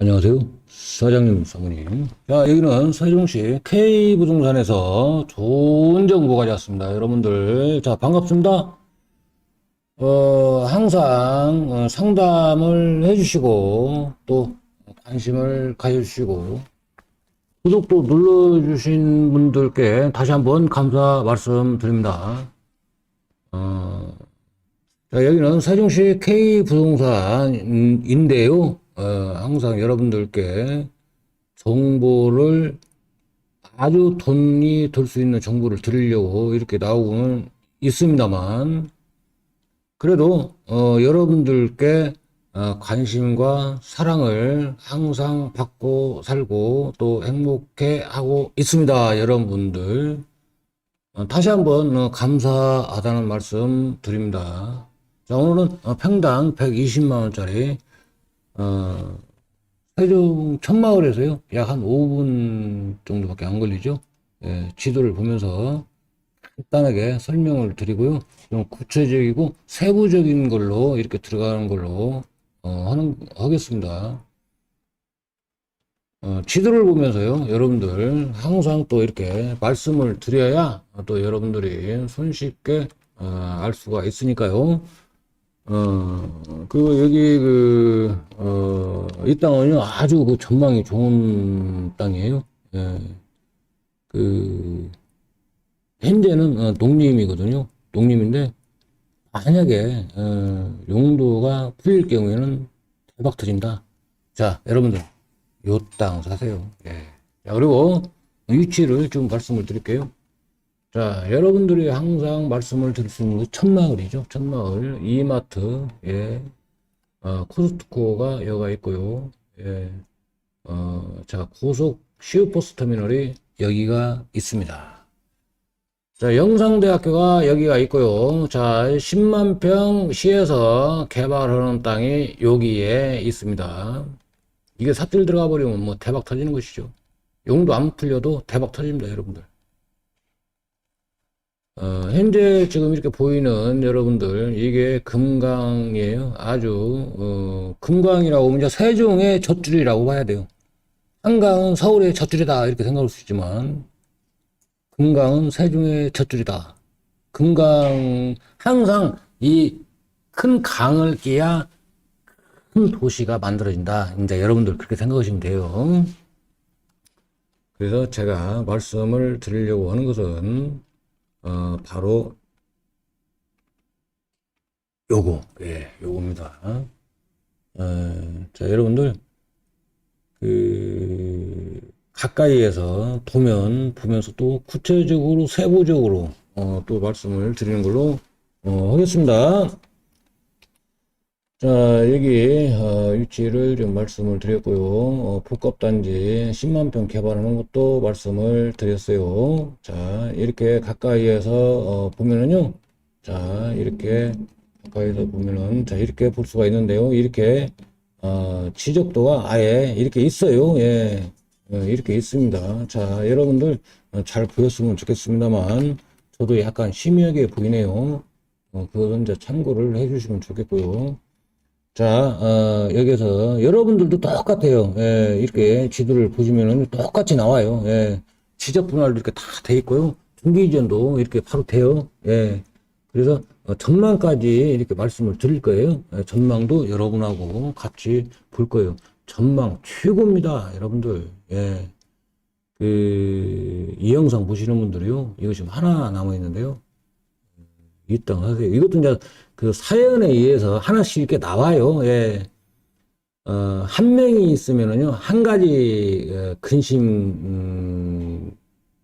안녕하세요. 사장님, 사모님. 자, 여기는 세종시 K부동산에서 좋은 정보 가져왔습니다. 여러분들, 자, 반갑습니다. 어, 항상 어, 상담을 해주시고, 또 관심을 가져주시고, 구독도 눌러주신 분들께 다시 한번 감사 말씀드립니다. 어, 자, 여기는 세종시 K부동산인데요. 어, 항상 여러분들께 정보를 아주 돈이 들 수 있는 정보를 드리려고 이렇게 나오고는 있습니다만, 그래도, 어, 여러분들께 어, 관심과 사랑을 항상 받고 살고 또 행복해 하고 있습니다. 여러분들. 어, 다시 한번 어, 감사하다는 말씀 드립니다. 자, 오늘은 어, 평당 120만원짜리, 어, 세종 천마을에서요, 약 한 5분 정도밖에 안 걸리죠. 예, 지도를 보면서 간단하게 설명을 드리고요. 좀 구체적이고 세부적인 걸로 이렇게 들어가는 걸로, 어, 하는, 하겠습니다. 어, 지도를 보면서요, 여러분들 항상 또 이렇게 말씀을 드려야 또 여러분들이 손쉽게 어, 알 수가 있으니까요. 어, 그, 여기, 그, 어, 이 땅은요, 아주 그 전망이 좋은 땅이에요. 예. 그, 현재는 어, 농림이거든요. 농림인데, 만약에, 어, 용도가 풀릴 경우에는 대박 터진다. 자, 여러분들, 요 땅 사세요. 예. 자, 그리고 위치를 좀 말씀을 드릴게요. 자, 여러분들이 항상 말씀을 드릴 수 있는 게 첫마을이죠. 첫마을, 이마트, 예, 어, 코스트코가 여가 있고요. 예, 어, 자, 고속 시외버스 터미널이 여기가 있습니다. 자, 영상대학교가 여기가 있고요. 자, 10만 평 시에서 개발하는 땅이 여기에 있습니다. 이게 삽질 들어가 버리면 뭐 대박 터지는 것이죠. 용도 안 풀려도 대박 터집니다, 여러분들. 어, 현재 지금 이렇게 보이는 여러분들, 이게 금강이에요. 아주, 어, 금강이라고 하면 세종의 젖줄이라고 봐야 돼요. 한강은 서울의 젖줄이다. 이렇게 생각할 수 있지만, 금강은 세종의 젖줄이다. 금강, 항상 이 큰 강을 끼야 큰 도시가 만들어진다. 이제 여러분들 그렇게 생각하시면 돼요. 그래서 제가 말씀을 드리려고 하는 것은, 어, 바로 요거, 예, 요겁니다. 어, 자, 여러분들, 그, 가까이에서 보면, 보면서 또 구체적으로, 세부적으로, 어, 또 말씀을 드리는 걸로, 어, 하겠습니다. 자, 여기, 어, 위치를 좀 말씀을 드렸고요. 어, 복합단지 10만 평 개발하는 것도 말씀을 드렸어요. 자, 이렇게 가까이에서, 어, 보면은요. 자, 이렇게 가까이서 보면은, 자, 이렇게 볼 수가 있는데요. 이렇게, 어, 지적도가 아예 이렇게 있어요. 예. 어, 이렇게 있습니다. 자, 여러분들 어, 잘 보였으면 좋겠습니다만, 저도 약간 희미하게 보이네요. 어, 그거는 참고를 해주시면 좋겠고요. 자, 어, 여기서 여러분들도 똑같아요. 예, 이렇게 지도를 보시면은 똑같이 나와요. 예, 지적 분할도 이렇게 다 돼 있고요. 중기 이전도 이렇게 바로 돼요. 예, 그래서 어, 전망까지 이렇게 말씀을 드릴 거예요. 예, 전망도 여러분하고 같이 볼 거예요. 전망 최고입니다, 여러분들. 예, 그, 이 영상 보시는 분들이요. 이거 지금 하나 남아 있는데요. 이 땅 하세요. 이것도 이제 그 사연에 의해서 하나씩 이렇게 나와요. 예. 어, 한 명이 있으면은요, 한 가지, 어, 근심, 음,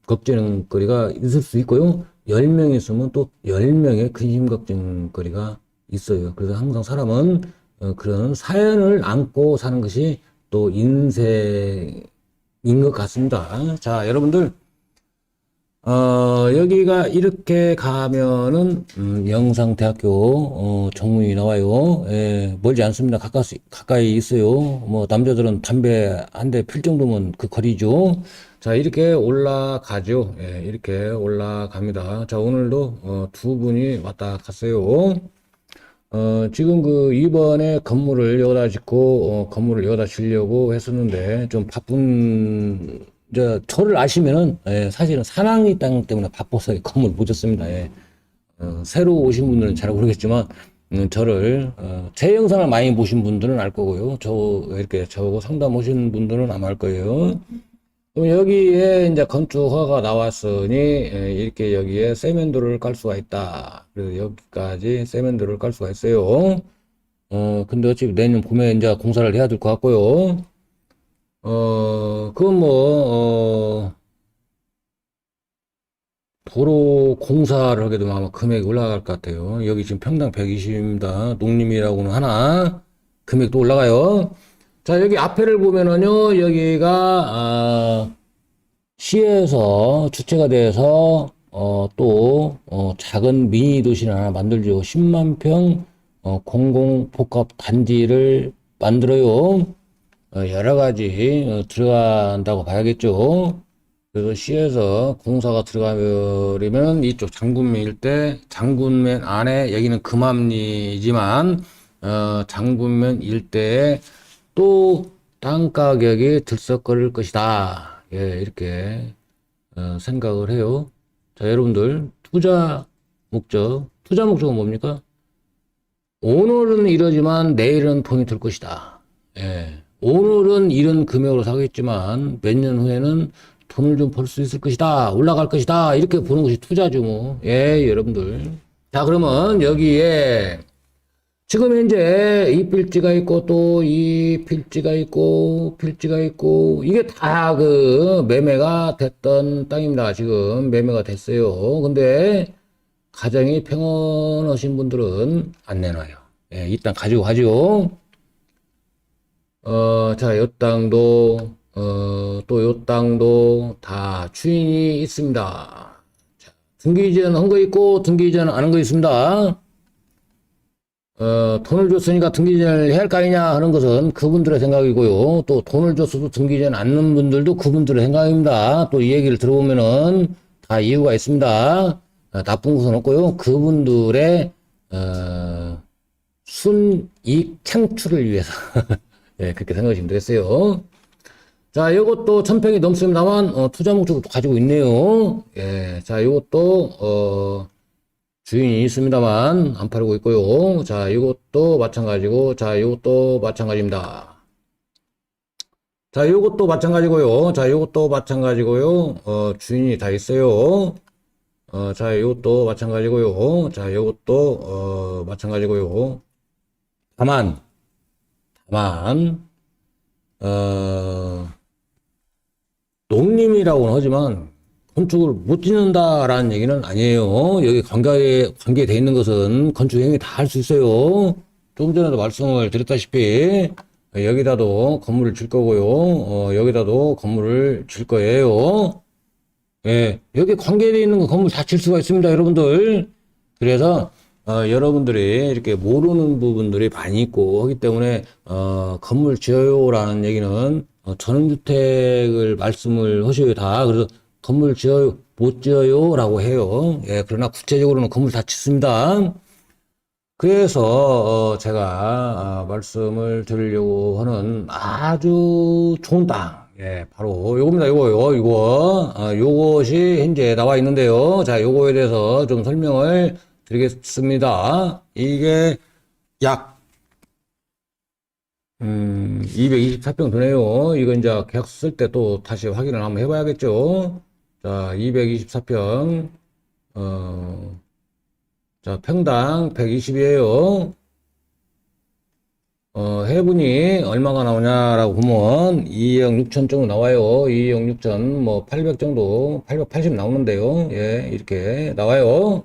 걱정거리가 있을 수 있고요. 열명 있으면 또 열 명의 근심 걱정거리가 있어요. 그래서 항상 사람은, 어, 그런 사연을 안고 사는 것이 또 인생인 것 같습니다. 자, 여러분들, 어, 여기가 이렇게 가면은, 음, 영상대학교, 어, 정문이 나와요. 예, 멀지 않습니다. 가까이, 가까이 있어요. 뭐, 남자들은 담배 한 대 필 정도면 그 거리죠. 자, 이렇게 올라가죠. 예, 이렇게 올라갑니다. 자, 오늘도, 어, 두 분이 왔다 갔어요. 어, 지금 그 이번에 건물을 여기다 짓고, 어, 건물을 여기다 지려고 했었는데, 좀 바쁜, 저, 저를 아시면은, 예, 사실은 사랑이 땅 때문에 바빠서 건물 못 짓습니다. 예. 어, 새로 오신 분들은 잘 모르겠지만, 음, 저를, 어, 제 영상을 많이 보신 분들은 알 거고요. 저, 이렇게 저하고 상담 오신 분들은 아마 알 거예요. 그럼 여기에 이제 건축 허가가 나왔으니 예, 이렇게 여기에 세면도를 깔 수가 있다. 그래서 여기까지 세면도를 깔 수가 있어요. 어, 근데 어차피 내년 봄에 이제 공사를 해야 될 것 같고요. 어, 그건 뭐, 어, 도로 공사를 하게 되면 아마 금액이 올라갈 것 같아요. 여기 지금 평당 120입니다. 농림이라고는 하나, 금액도 올라가요. 자, 여기 앞에를 보면은요, 여기가, 아, 시에서 주체가 돼서, 어, 또, 어, 작은 미니 도시를 하나 만들죠. 10만 평, 어, 공공복합 단지를 만들어요. 어, 여러 가지, 어, 들어간다고 봐야겠죠. 그래서 시에서 공사가 들어가버리면 이쪽 장군면 일대, 장군면 안에, 여기는 금암리지만, 어, 장군면 일대에 또 땅 가격이 들썩거릴 것이다. 예, 이렇게 어, 생각을 해요. 자, 여러분들 투자 목적, 투자 목적은 뭡니까? 오늘은 이러지만 내일은 돈이 들 것이다. 예, 오늘은 이런 금액으로 사겠지만 몇 년 후에는 돈을 좀 벌 수 있을 것이다. 올라갈 것이다. 이렇게 보는 것이 투자죠, 뭐. 예, 여러분들. 자, 그러면 여기에 지금 현재 이 필지가 있고 또 이 필지가 있고 필지가 있고 이게 다 그 매매가 됐던 땅입니다. 지금 매매가 됐어요. 근데 가정이 평온하신 분들은 안 내놔요. 예, 이땅 가지고 가죠. 어, 자, 요 땅도 어, 또 요 땅도 다 주인이 있습니다. 자, 등기 이전 한 거 있고 등기 이전 안 한 거 있습니다. 어, 돈을 줬으니까 등기 전을 해야 할 거 아니냐 하는 것은 그분들의 생각이고요. 또 돈을 줬어도 등기 전 않는 분들도 그분들의 생각입니다. 또 이 얘기를 들어보면은 다 이유가 있습니다. 어, 나쁜 것은 없고요. 그분들의 어, 순이익 창출을 위해서 예, 그렇게 생각하시면 되겠어요. 자, 요것도 천평이 넘습니다만 어, 투자 목적도 가지고 있네요. 예, 자, 요것도 어, 주인이 있습니다만 안 팔고 있고요. 자, 이것도 마찬가지고, 자, 이것도 마찬가지입니다. 자, 이것도 마찬가지고요. 자, 이것도 마찬가지고요. 어, 주인이 다 있어요. 어, 자, 이것도 마찬가지고요. 자, 이것도 어, 마찬가지고요. 다만, 다만, 어, 농림이라고는 하지만 건축을 못 짓는다라는 얘기는 아니에요. 여기 관계에, 관계돼 있는 것은 건축 행위 다 할 수 있어요. 조금 전에도 말씀을 드렸다시피, 여기다도 건물을 질 거고요. 어, 여기다도 건물을 질 거예요. 예, 여기 관계돼 있는 거 건물 다질 수가 있습니다, 여러분들. 그래서, 어, 여러분들이 이렇게 모르는 부분들이 많이 있고 하기 때문에, 어, 건물 지어요라는 얘기는, 어, 전원주택을 말씀을 하셔요, 다. 그래서, 건물 지어요, 못 지어요? 라고 해요. 예, 그러나 구체적으로는 건물 다 짓습니다. 그래서, 어, 제가, 아, 말씀을 드리려고 하는 아주 좋은 땅. 예, 바로 요겁니다, 요거요, 이거. 아, 요것이 현재 나와 있는데요. 자, 요거에 대해서 좀 설명을 드리겠습니다. 이게 약, 음, 224평 되네요. 이거 이제 계약 쓸때 또 다시 확인을 한번 해봐야겠죠. 자, 224평, 어, 자, 평당 120이에요. 어, 해분이 얼마가 나오냐라고 보면 2억 6천 정도 나와요. 2억 6천, 뭐, 800 정도, 880 나오는데요. 예, 이렇게 나와요.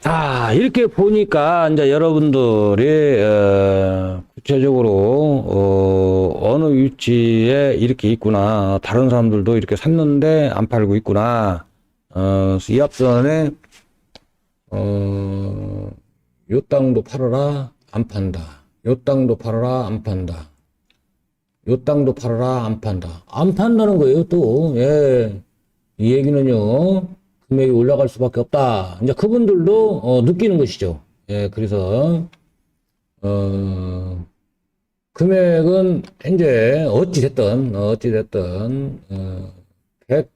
자, 이렇게 보니까 이제 여러분들이 어, 구체적으로 어, 어느 위치에 이렇게 있구나. 다른 사람들도 이렇게 샀는데 안 팔고 있구나. 어, 이 앞전에 어, 요 땅도 팔아라 안 판다. 요 땅도 팔아라 안 판다. 요 땅도 팔아라 안 판다. 안 판다는 거예요 또. 예. 이 얘기는요. 금액이 올라갈 수밖에 없다. 이제 그분들도 어, 느끼는 것이죠. 예, 그래서, 어, 금액은 이제 어찌 됐든, 어찌 됐든, 어, 100,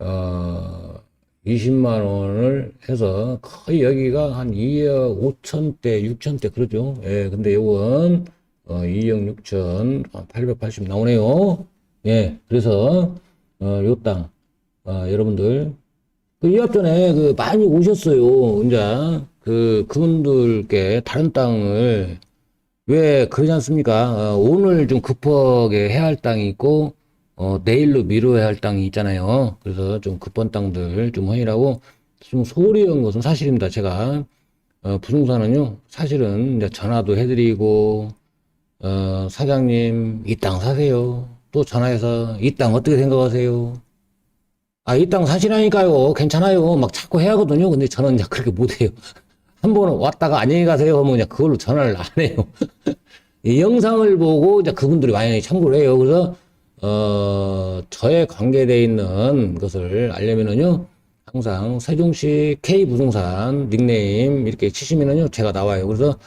어, 20만 원을 해서 거의 여기가 한 2억 5천대, 6천대 그러죠. 예, 근데 요건, 어, 2억 6천 880 나오네요. 예, 그래서, 어, 요 땅, 어, 여러분들, 그 이합 전에 그 많이 오셨어요. 이제, 그, 그분들께 다른 땅을 왜 그러지 않습니까? 어, 오늘 좀 급하게 해야 할 땅이 있고, 어, 내일로 미뤄야 할 땅이 있잖아요. 그래서 좀 급한 땅들 좀 확인하고, 좀 소홀히 한 것은 사실입니다. 제가, 어, 부동산은요, 사실은 이제 전화도 해드리고, 어, 사장님, 이 땅 사세요. 또 전화해서, 이 땅 어떻게 생각하세요? 아, 이 땅 사시라니까요. 괜찮아요. 막 자꾸 해야 하거든요. 근데 저는 이제 그렇게 못해요. 한번 왔다가 안녕히 가세요 하면 그냥 그걸로 전화를 안 해요. 이 영상을 보고 이제 그분들이 많이 참고를 해요. 그래서 어 저에 관계되어 있는 것을 알려면은요 항상 세종시 K 부동산 닉네임 이렇게 치시면은요 제가 나와요. 그래서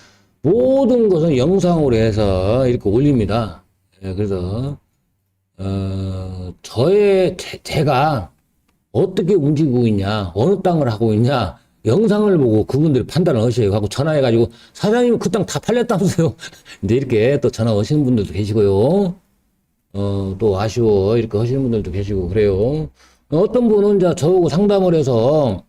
모든 것은 영상으로 해서 이렇게 올립니다. 예, 그래서 어 저의 제, 제가 어떻게 움직이고 있냐, 어느 땅을 하고 있냐, 영상을 보고 그분들이 판단을 하셔요. 하고 전화해가지고, 사장님 그 땅 다 팔렸다면서요. 근데 이렇게 또 전화 오시는 분들도 계시고요. 어, 또 아쉬워. 이렇게 하시는 분들도 계시고, 그래요. 어떤 분은 이제 저하고 상담을 해서,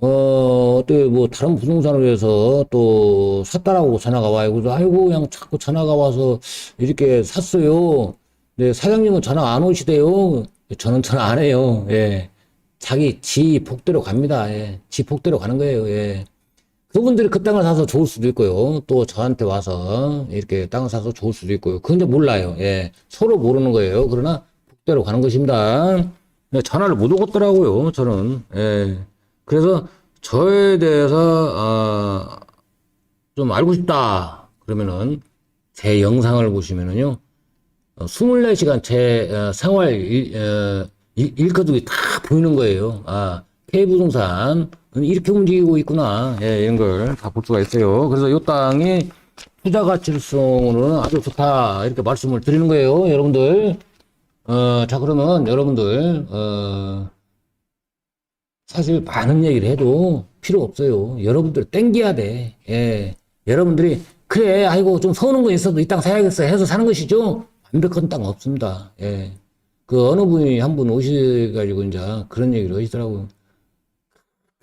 어, 또뭐 다른 부동산을 해서 또 샀다라고 전화가 와요. 그래서 아이고, 그냥 자꾸 전화가 와서 이렇게 샀어요. 네, 사장님은 전화 안 오시대요. 저는 전화 안 해요. 예. 자기 지 복대로 갑니다. 예. 지 복대로 가는 거예요. 예. 그분들이 그 땅을 사서 좋을 수도 있고요. 또 저한테 와서 이렇게 땅을 사서 좋을 수도 있고요. 그건 이제 몰라요. 예. 서로 모르는 거예요. 그러나 복대로 가는 것입니다. 전화를 못 오겠더라고요. 저는. 예. 그래서 저에 대해서 어, 좀 알고 싶다. 그러면은 제 영상을 보시면은요. 어, 24시간 제 어, 생활 일, 어, 일, 일거득이 다 보이는 거예요. 아, K부동산 이렇게 움직이고 있구나. 예, 이런 걸 다 볼 수가 있어요. 그래서 이 땅이 투자 가치성으로는 아주 좋다. 이렇게 말씀을 드리는 거예요. 여러분들. 어, 자, 그러면 여러분들, 어, 사실 많은 얘기를 해도 필요 없어요. 여러분들 땡겨야 돼. 예. 여러분들이, 그래, 아이고, 좀 서는 거 있어도 이 땅 사야겠어 해서 사는 것이죠? 완벽한 땅 없습니다. 예. 그 어느 분이 한 분 오셔가지고 이제 그런 얘기를 하시더라고요.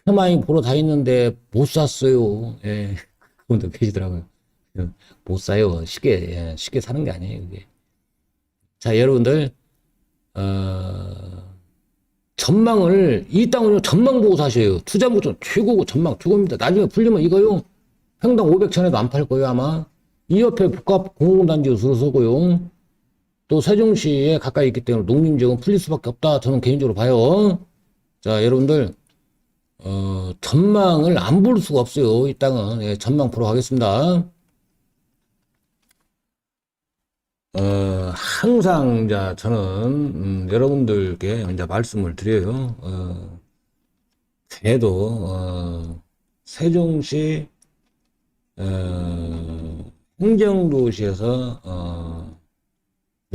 해마이 보러 다녔는데 못 샀어요. 예. 그분도 계시더라고요. 못 사요. 쉽게, 예. 쉽게 사는 게 아니에요, 그게. 자, 여러분들, 어, 전망을, 이 땅은요, 전망 보고 사셔요. 투자 목적 최고고 전망 최고입니다. 나중에 풀리면 이거요, 평당 500천에도 안 팔 거예요, 아마. 이 옆에 복합 공공단지로 들어서고요. 또 세종시에 가까이 있기 때문에 농림 지역은 풀릴 수밖에 없다. 저는 개인적으로 봐요. 자, 여러분들, 어, 전망을 안 볼 수가 없어요. 이 땅은. 예, 전망 보러 가겠습니다. 어, 항상, 이제, 저는, 음, 여러분들께 이제 말씀을 드려요. 어, 그래도, 어, 세종시, 어, 행정도시에서, 어,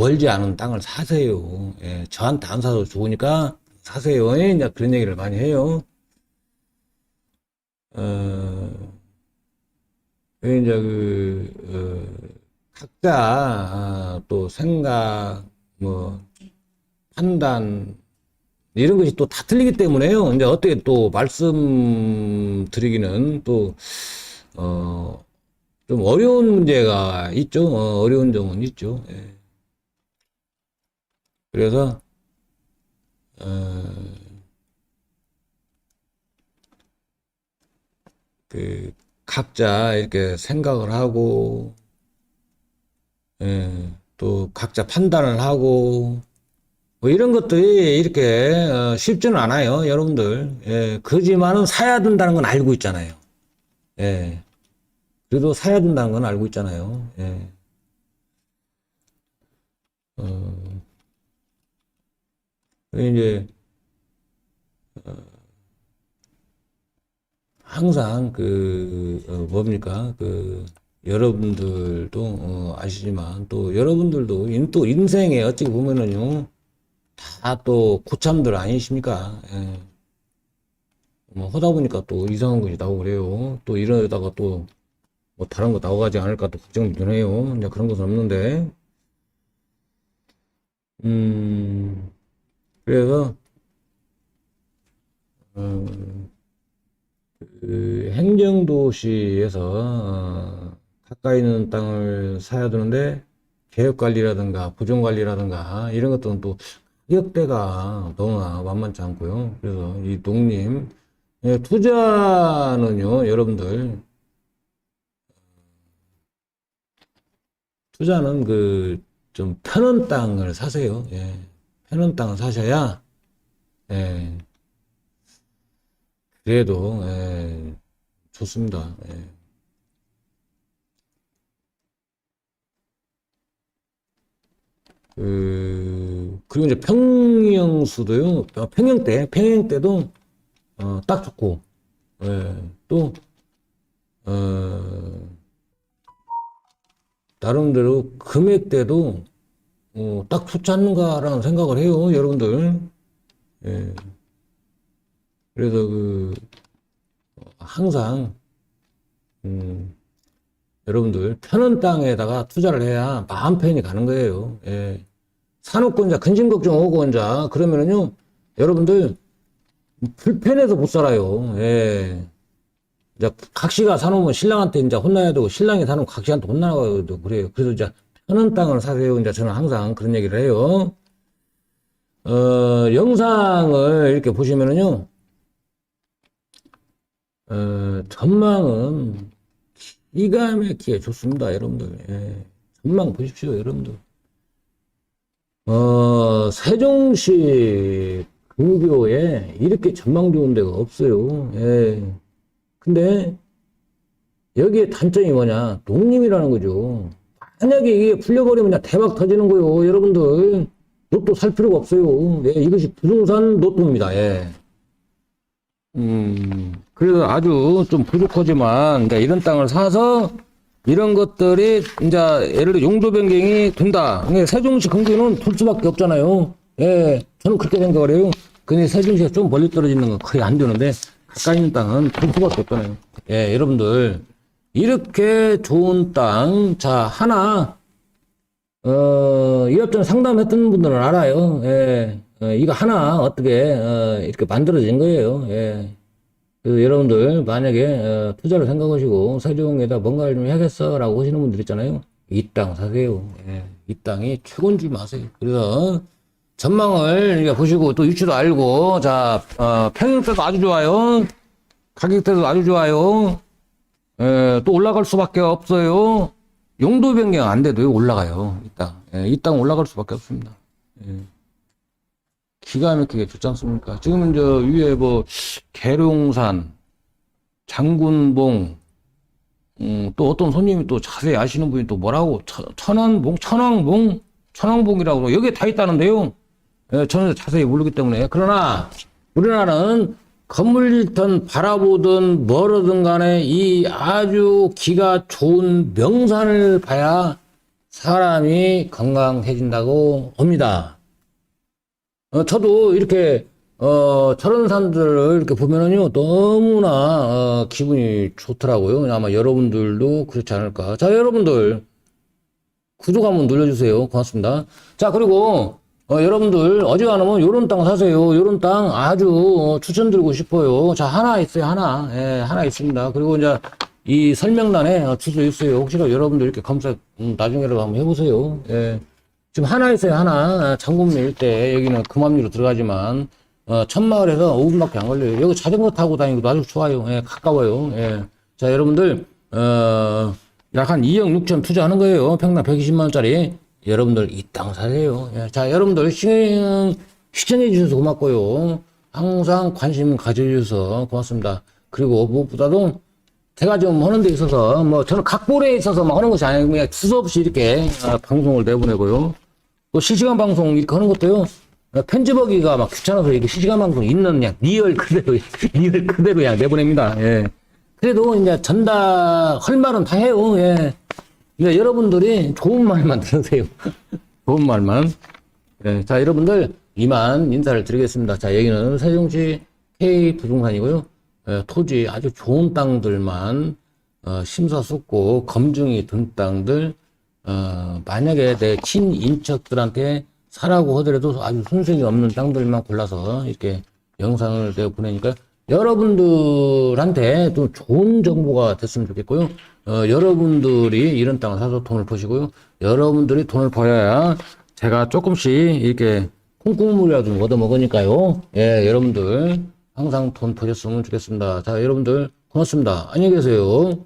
멀지 않은 땅을 사세요. 예, 저한테 안 사도 좋으니까 사세요. 예, 이제 그런 얘기를 많이 해요. 어, 이제 그, 어, 각자, 아, 또 생각, 뭐, 판단, 이런 것이 또 다 틀리기 때문에요. 이제 어떻게 또 말씀드리기는 또, 어, 좀 어려운 문제가 있죠. 어, 어려운 점은 있죠. 예. 그래서 어, 그 각자 이렇게 생각을 하고 예, 또 각자 판단을 하고 뭐 이런 것들이 이렇게 어, 쉽지는 않아요, 여러분들. 예, 그지만은 사야 된다는 건 알고 있잖아요. 예. 그래도 사야 된다는 건 알고 있잖아요. 예. 어, 이제 어, 항상 그 어, 뭡니까 그 여러분들도 어, 아시지만 또 여러분들도 인, 또 인생에 어찌 보면은요 다 또 고참들 아니십니까? 예. 뭐 하다 보니까 또 이상한 것이 나오고 그래요. 또 이러다가 또 뭐 다른 거 나오가지 않을까 또 걱정이 되네요. 이제 그런 것은 없는데 음 그래서 어, 그 행정도시에서 어, 가까이 있는 땅을 사야 되는데 개혁관리라든가 보존관리라든가 이런 것들은 또 가격대가 너무나 만만치 않고요. 그래서 이 농림 예, 투자는요, 여러분들 투자는 그 좀 편한 땅을 사세요. 예, 편한 땅을 사셔야 예, 그래도 예, 좋습니다. 예. 그, 그리고 이제 평형수도요, 어, 평형대, 평형대도, 어, 딱 좋고, 예, 또, 어, 나름대로 금액대도, 어, 딱 좋지 않는가라는 생각을 해요, 여러분들. 예. 그래서 그, 항상, 음, 여러분들 편한 땅에다가 투자를 해야 마음 편히 가는 거예요. 예. 산업권자 근심 걱정 오고 혼자 그러면은요 여러분들 불편해서 못 살아요. 예. 이제 각시가 사놓으면 신랑한테 이제 혼나야 되고 신랑이 사놓으면 각시한테 혼나가도 그래요. 그래서 이제 편한 땅을 사세요. 이제 저는 항상 그런 얘기를 해요. 어, 영상을 이렇게 보시면은요, 어, 전망은 기가 막히게 좋습니다, 여러분들. 예. 전망 보십시오, 여러분들. 어, 세종시 근교에 이렇게 전망 좋은 데가 없어요. 예. 근데 여기에 단점이 뭐냐? 농림이라는 거죠. 만약에 이게 풀려버리면 대박 터지는 거요, 여러분들. 로또 살 필요가 없어요. 예, 이것이 부동산 로또입니다. 예. 음, 그래서 아주 좀 부족하지만, 이제 이런 땅을 사서, 이런 것들이, 이제, 예를 들어 용도 변경이 된다. 근데 세종시 근교는 될 수밖에 없잖아요. 예, 저는 그렇게 생각을 해요. 근데 세종시가 좀 멀리 떨어지는 건 거의 안 되는데, 가까이 있는 땅은 될 수밖에 없잖아요. 예, 여러분들, 이렇게 좋은 땅, 자, 하나, 어, 이것저것 상담했던 분들은 알아요. 예. 어, 이거 하나 어떻게, 어, 이렇게 만들어진 거예요. 예. 그 여러분들, 만약에, 어, 투자를 생각하시고, 세종에다 뭔가를 좀 해야겠어. 라고 하시는 분들 있잖아요. 이 땅 사세요. 예. 이 땅이 최고인 줄 아세요. 그래서, 전망을 보시고, 또 위치도 알고, 자, 어, 평형대도 아주 좋아요. 가격대도 아주 좋아요. 예, 또 올라갈 수밖에 없어요. 용도 변경 안 돼도요, 올라가요. 이 땅. 예, 이땅 올라갈 수밖에 없습니다. 예. 기가 막히게 좋지 않습니까? 지금은 저 위에 뭐, 계룡산, 장군봉, 음, 또 어떤 손님이 또 자세히 아시는 분이 또 뭐라고, 천, 천왕봉, 천왕봉, 천왕봉이라고, 그러고 여기에 다 있다는데요. 예, 저는 자세히 모르기 때문에. 그러나, 우리나라는 건물 짓든 바라보든 뭐로든 간에 이 아주 기가 좋은 명산을 봐야 사람이 건강해진다고 봅니다. 어, 저도 이렇게, 어, 저런 산들을 이렇게 보면은요, 너무나, 어, 기분이 좋더라고요. 아마 여러분들도 그렇지 않을까. 자, 여러분들, 구독 한번 눌러주세요. 고맙습니다. 자, 그리고, 어, 여러분들, 어지간하면 요런 땅 사세요. 요런 땅 아주 어, 추천드리고 싶어요. 자, 하나 있어요. 하나. 예, 하나 있습니다. 그리고 이제 이 설명란에 어, 주소 있어요. 혹시나 여러분들 이렇게 검색, 음, 나중에라도 한번 해보세요. 예. 지금 하나 있어요. 하나. 장군면 일대. 여기는 금암리로 들어가지만, 어, 천마을에서 5분밖에 안 걸려요. 여기 자전거 타고 다니기도 아주 좋아요. 예, 가까워요. 예. 자, 여러분들, 어, 약 한 2억 6천 투자하는 거예요. 평당 120만 원짜리. 여러분들 이땅 사세요. 예. 자, 여러분들 시청, 시청해 주셔서 고맙고요. 항상 관심 가져주셔서 고맙습니다. 그리고 무엇보다도 제가 좀 하는 데 있어서 뭐 저는 각본에 있어서 막 하는 것이 아니고 그냥 두서없이 이렇게 어, 방송을 내보내고요. 또 실시간 방송 이렇게 하는 것도요. 어, 편집하기가 막 귀찮아서 이렇게 실시간 방송 있는 그냥 리얼 그대로 리얼 그대로 그냥 내보냅니다. 예. 그래도 이제 전달 할 말은 다 해요. 예. 그러니까 여러분들이 좋은 말만 들으세요. 좋은 말만. 예, 자, 여러분들 이만 인사를 드리겠습니다. 자, 여기는 세종시 K 부동산이고요. 예, 토지 아주 좋은 땅들만 어, 심사숙고 검증이 든 땅들 어, 만약에 내 친인척들한테 사라고 하더라도 아주 손색이 없는 땅들만 골라서 이렇게 영상을 내가 보내니까 여러분들한테 또 좋은 정보가 됐으면 좋겠고요. 어, 여러분들이 이런 땅을 사서 돈을 버시고요. 여러분들이 돈을 벌어야 제가 조금씩 이렇게 콩국물이라도 좀 얻어 먹으니까요. 예, 여러분들 항상 돈 버셨으면 좋겠습니다. 자, 여러분들 고맙습니다. 안녕히 계세요.